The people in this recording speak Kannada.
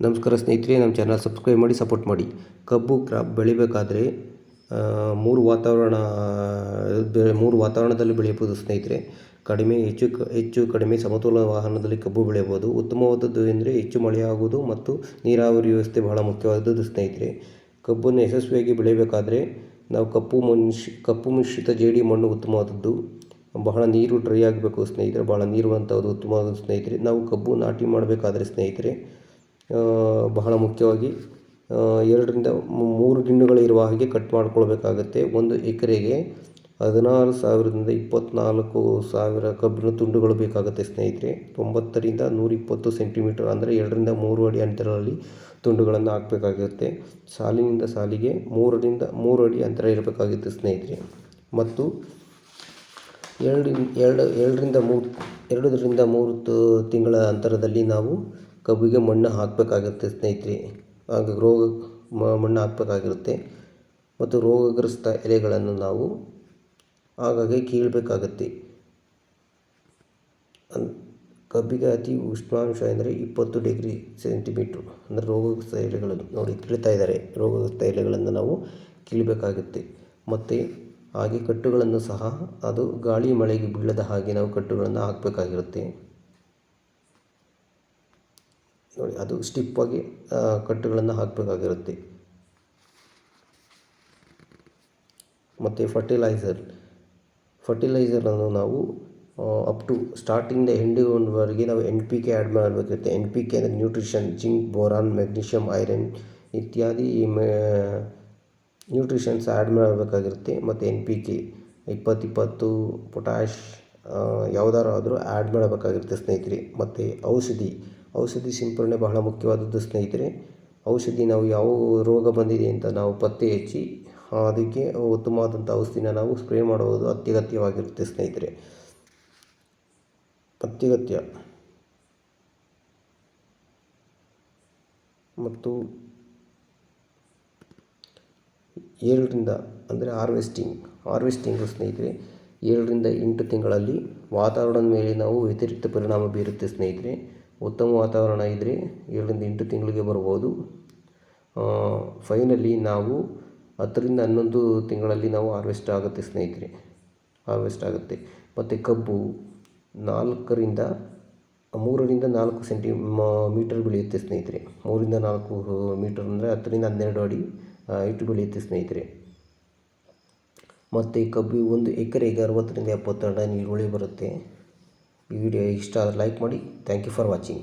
ನಮಸ್ಕಾರ ಸ್ನೇಹಿತರೆ, ನಮ್ಮ ಚಾನಲ್ ಸಬ್ಸ್ಕ್ರೈಬ್ ಮಾಡಿ ಸಪೋರ್ಟ್ ಮಾಡಿ. ಕಬ್ಬು ಕ್ರಾಪ್ ಬೆಳಿಬೇಕಾದ್ರೆ ಮೂರು ವಾತಾವರಣ ಮೂರು ವಾತಾವರಣದಲ್ಲಿ ಬೆಳೆಯಬಹುದು ಸ್ನೇಹಿತರೆ. ಕಡಿಮೆ, ಹೆಚ್ಚು ಹೆಚ್ಚು ಕಡಿಮೆ ಸಮತೋಲ ವಾಹನದಲ್ಲಿ ಕಬ್ಬು ಬೆಳೆಯಬಹುದು. ಉತ್ತಮವಾದದ್ದು ಎಂದರೆ ಹೆಚ್ಚು ಮಳೆಯಾಗುವುದು ಮತ್ತು ನೀರಾವರಿ ವ್ಯವಸ್ಥೆ ಬಹಳ ಮುಖ್ಯವಾದದ್ದು ಸ್ನೇಹಿತರೆ. ಕಬ್ಬನ್ನು ಯಶಸ್ವಿಯಾಗಿ ಬೆಳೆಯಬೇಕಾದ್ರೆ, ನಾವು ಕಪ್ಪು ಮನುಷ್ಯ ಕಪ್ಪು ಮಿಶ್ರಿತ ಜೇಡಿ ಮಣ್ಣು ಉತ್ತಮವಾದದ್ದು. ಬಹಳ ನೀರು ಡ್ರೈ ಆಗಬೇಕು ಸ್ನೇಹಿತರೆ. ಬಹಳ ನೀರು ಅಂತ ಉತ್ತಮವಾದ ಸ್ನೇಹಿತರೆ. ನಾವು ಕಬ್ಬು ನಾಟಿ ಮಾಡಬೇಕಾದ್ರೆ ಸ್ನೇಹಿತರೆ ಬಹಳ ಮುಖ್ಯವಾಗಿ ಎರಡರಿಂದ ಮೂರು ಗಿಣ್ಣುಗಳಿರುವ ಹಾಗೆ ಕಟ್ ಮಾಡ್ಕೊಳ್ಬೇಕಾಗತ್ತೆ. ಒಂದು ಎಕರೆಗೆ ಹದಿನಾರು ಸಾವಿರದಿಂದ ಇಪ್ಪತ್ತ್ನಾಲ್ಕು ಸಾವಿರ ಕಬ್ಬಿಣ ತುಂಡುಗಳು ಬೇಕಾಗುತ್ತೆ ಸ್ನೇಹಿತರೆ. ತೊಂಬತ್ತರಿಂದ ನೂರಿಪ್ಪತ್ತು ಸೆಂಟಿಮೀಟರ್ ಅಂದರೆ ಎರಡರಿಂದ ಮೂರು ಅಡಿ ಅಂತರದಲ್ಲಿ ತುಂಡುಗಳನ್ನು ಹಾಕಬೇಕಾಗಿರುತ್ತೆ ಸಾಲಿನಿಂದ ಸಾಲಿಗೆ ಮೂರರಿಂದ ಮೂರು ಅಡಿ ಅಂತರ ಇರಬೇಕಾಗುತ್ತೆ ಸ್ನೇಹಿತರೆ. ಮತ್ತು ಎರಡು ಎರಡು, ಎರಡರಿಂದ ಮೂರು ಎರಡರಿಂದ ಮೂರು ತಿಂಗಳ ಅಂತರದಲ್ಲಿ ನಾವು ಕಬ್ಬಿಗೆ ಮಣ್ಣು ಹಾಕಬೇಕಾಗುತ್ತೆ ಸ್ನೇಹಿತರೆ. ಆಗ ರೋಗ ಮಣ್ಣು ಹಾಕಬೇಕಾಗಿರುತ್ತೆ. ಮತ್ತು ರೋಗಗ್ರಸ್ತ ಎಲೆಗಳನ್ನು ನಾವು ಆಗಾಗ್ಗೆ ಕೀಳಬೇಕಾಗತ್ತೆ. ಕಬ್ಬಿಗೆ ಅತಿ ಉಷ್ಣಾಂಶ ಎಂದರೆ ಇಪ್ಪತ್ತು ಡಿಗ್ರಿ ಸೆಂಟಿಮೀಟ್ರ್, ಅಂದರೆ ರೋಗಗ್ರಸ್ತ ಎಲೆಗಳನ್ನು ನೋಡಿ ಕೀಳ್ತಾ ಇದ್ದಾರೆ. ರೋಗಗ್ರಸ್ತ ಎಲೆಗಳನ್ನು ನಾವು ಕೀಳಬೇಕಾಗುತ್ತೆ. ಮತ್ತು ಹಾಗೆ ಕಟ್ಟುಗಳನ್ನು ಸಹ, ಅದು ಗಾಳಿ ಮಳೆಗೆ ಬೀಳದ ಹಾಗೆ ನಾವು ಕಟ್ಟುಗಳನ್ನು ಹಾಕಬೇಕಾಗಿರುತ್ತೆ. ನೋಡಿ, ಅದು ಸ್ಟಿಪ್ಪಾಗಿ ಕಟ್ಟುಗಳನ್ನು ಹಾಕಬೇಕಾಗಿರುತ್ತೆ. ಮತ್ತು ಫರ್ಟಿಲೈಸರ್ ಫರ್ಟಿಲೈಸರನ್ನು ನಾವು ಅಪ್ ಟು ಸ್ಟಾರ್ಟಿಂದ ಎಂಡಿವರೆಗೆ ನಾವು ಎನ್ ಪಿ ಕೆ ಆ್ಯಡ್ ಮಾಡಬೇಕಿರುತ್ತೆ. ಎನ್ ಪಿ ಕೆ ಅಂದರೆ nutrition zinc boron magnesium iron ಇತ್ಯಾದಿ ಮೆ ನ್ಯೂಟ್ರಿಷನ್ಸ್ ಆ್ಯಡ್ ಮಾಡಬೇಕಾಗಿರುತ್ತೆ. ಮತ್ತು ಎನ್ ಪಿ ಕೆ ಇಪ್ಪತ್ತಿಪ್ಪತ್ತು ಪೊಟ್ಯಾಶ್ ಯಾವುದಾರು ಆದರೂ ಆ್ಯಡ್ ಮಾಡಬೇಕಾಗಿರುತ್ತೆ ಸ್ನೇಹಿತರೆ. ಮತ್ತು ಔಷಧಿ. ಔಷಧಿ ಸಿಂಪರಣೆ ಬಹಳ ಮುಖ್ಯವಾದದ್ದು ಸ್ನೇಹಿತರೆ. ಔಷಧಿ ನಾವು ಯಾವ ರೋಗ ಬಂದಿದೆ ಅಂತ ನಾವು ಪತ್ತೆ ಹಚ್ಚಿ, ಅದಕ್ಕೆ ಉತ್ತಮವಾದಂಥ ಔಷಧಿನ ನಾವು ಸ್ಪ್ರೇ ಮಾಡುವುದು ಅತ್ಯಗತ್ಯವಾಗಿರುತ್ತೆ ಸ್ನೇಹಿತರೆ. ಅತ್ಯಗತ್ಯ. ಮತ್ತು ಏಳರಿಂದ, ಅಂದರೆ ಹಾರ್ವೆಸ್ಟಿಂಗ್, ಹಾರ್ವೆಸ್ಟಿಂಗು ಸ್ನೇಹಿತರೆ, ಏಳರಿಂದ ಎಂಟು ತಿಂಗಳಲ್ಲಿ ವಾತಾವರಣದ ಮೇಲೆ ನಾವು ವ್ಯತಿರಿಕ್ತ ಪರಿಣಾಮ ಬೀರುತ್ತೆ ಸ್ನೇಹಿತರೆ. ಉತ್ತಮ ವಾತಾವರಣ ಇದ್ದರೆ ಏಳರಿಂದ ಎಂಟು ತಿಂಗಳಿಗೆ ಬರ್ಬೋದು. ಫೈನಲಿ ನಾವು ಹತ್ತರಿಂದ ಹನ್ನೊಂದು ತಿಂಗಳಲ್ಲಿ ನಾವು ಹಾರ್ವೆಸ್ಟ್ ಆಗುತ್ತೆ ಸ್ನೇಹಿತರೆ. ಹಾರ್ವೆಸ್ಟ್ ಆಗುತ್ತೆ. ಮತ್ತು ಕಬ್ಬು ನಾಲ್ಕರಿಂದ, ಮೂರರಿಂದ ನಾಲ್ಕು ಸೆಂಟಿ ಮೀಟರ್ ಬೆಳೆಯುತ್ತೆ ಸ್ನೇಹಿತರೆ. ಮೂರಿಂದ ನಾಲ್ಕು ಮೀಟರ್ ಅಂದರೆ ಹತ್ತರಿಂದ ಹನ್ನೆರಡು ಅಡಿ ಇಟ್ಟು ಬೆಳೆಯುತ್ತೆ ಸ್ನೇಹಿತರೆ. ಮತ್ತು ಕಬ್ಬು ಒಂದು ಎಕರೆಗೆ ಅರವತ್ತರಿಂದ ಎಪ್ಪತ್ತು ಅಡಿ ಈರುಳ್ಳಿ ಬರುತ್ತೆ. ಈ ವಿಡಿಯೋ ಇಷ್ಟ ಆದರೆ ಲೈಕ್ ಮಾಡಿ. Thank you for watching